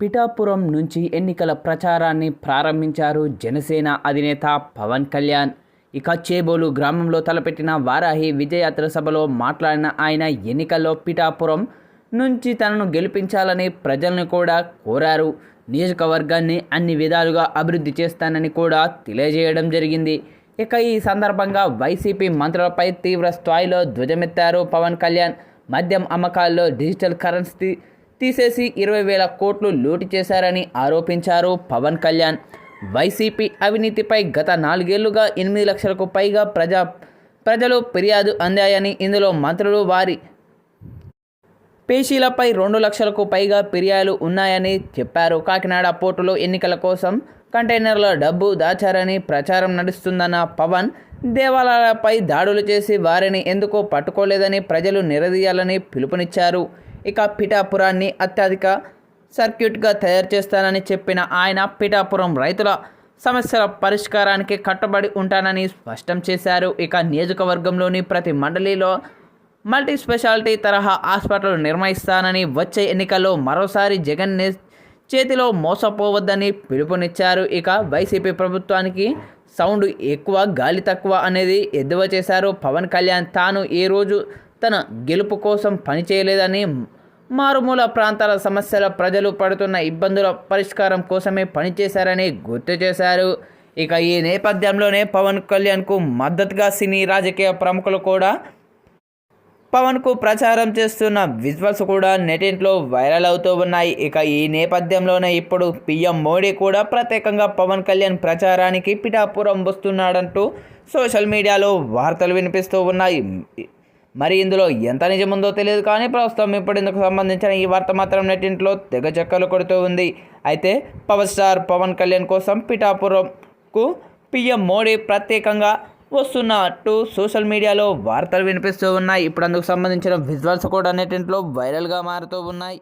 పిఠాపురం నుంచి ఎన్నికల ప్రచారాన్ని ప్రారంభించారు జనసేన అధినేత పవన్ కళ్యాణ్. ఇక చేబోలు గ్రామంలో తలపెట్టిన వారాహి విజయయాత్ర సభలో మాట్లాడిన ఆయన ఎన్నికల్లో పిఠాపురం నుంచి తనను గెలిపించాలని ప్రజలను కూడా కోరారు. నియోజకవర్గాన్ని అన్ని విధాలుగా అభివృద్ధి చేస్తానని కూడా తెలియజేయడం జరిగింది. ఇక ఈ సందర్భంగా వైసీపీ మంత్రులపై తీవ్ర స్థాయిలో ధ్వజమెత్తారు పవన్ కళ్యాణ్. మద్యం అమ్మకాల్లో డిజిటల్ కరెన్సీ తీసేసి ఇరవై వేల కోట్లు లూటి చేశారని ఆరోపించారు పవన్ కళ్యాణ్. వైసీపీ అవినీతిపై గత నాలుగేళ్ళుగా ఎనిమిది లక్షలకు పైగా ప్రజా ప్రజలు ఫిర్యాదు అందాయని ఇందులో మంత్రులు వారి పేషీలపై రెండు లక్షలకు పైగా ఫిర్యాదులు ఉన్నాయని చెప్పారు. కాకినాడ పోర్టులో ఎన్నికల కోసం కంటైనర్ల డబ్బు దాచారని ప్రచారం నడుస్తుందన్న పవన్ దేవాలయాలపై దాడులు చేసి వారిని ఎందుకో పట్టుకోలేదని ప్రజలు నిలదీయాలని పిలుపునిచ్చారు. ఇక పిఠాపురాన్ని అత్యధిక సర్క్యూట్గా తయారు చేస్తానని చెప్పిన ఆయన పిఠాపురం రైతుల సమస్యల పరిష్కారానికి కట్టుబడి ఉంటానని స్పష్టం చేశారు. ఇక నియోజకవర్గంలోని ప్రతి మండలిలో మల్టీ స్పెషాలిటీ తరహా హాస్పిటల్ నిర్మిస్తానని వచ్చే ఎన్నికల్లో మరోసారి జగన్ చేతిలో మోసపోవద్దని పిలుపునిచ్చారు. ఇక వైసీపీ ప్రభుత్వానికి సౌండ్ ఎక్కువ గాలి తక్కువ అనేది ఎద్దువ చేశారు. పవన్ కళ్యాణ్ తాను ఏ రోజు తన గెలుపు కోసం పనిచేయలేదని మారుమూల ప్రాంతాల సమస్యల ప్రజలు పడుతున్న ఇబ్బందుల పరిష్కారం కోసమే పనిచేశారని గుర్తు చేశారు. ఇక ఈ నేపథ్యంలోనే పవన్ కళ్యాణ్కు మద్దతుగా సినీ రాజకీయ ప్రముఖులు కూడా పవన్కు ప్రచారం చేస్తున్న విజువల్స్ కూడా నెటింట్లో వైరల్ అవుతూ ఉన్నాయి. ఇక ఈ నేపథ్యంలోనే ఇప్పుడు పీఎం మోడీ కూడా ప్రత్యేకంగా పవన్ కళ్యాణ్ ప్రచారానికి పిఠాపురం వస్తున్నాడంటూ సోషల్ మీడియాలో వార్తలు వినిపిస్తూ ఉన్నాయి. మరి ఇందులో ఎంత నిజముందో తెలియదు కానీ ప్రస్తుతం ఇప్పుడిందుకు సంబంధించిన ఈ వార్త మాత్రం నెట్టింట్లో తెగ చెక్కలు కొడుతూ ఉంది. అయితే పవర్ స్టార్ పవన్ కళ్యాణ్ కోసం పిఠాపురంకు పీఎం మోడీ ప్రత్యేకంగా వస్తున్నట్టు సోషల్ మీడియాలో వార్తలు వినిపిస్తూ ఉన్నాయి. ఇప్పుడు అందుకు సంబంధించిన విజువల్స్ కూడా నెట్టింట్లో వైరల్గా మారుతూ ఉన్నాయి.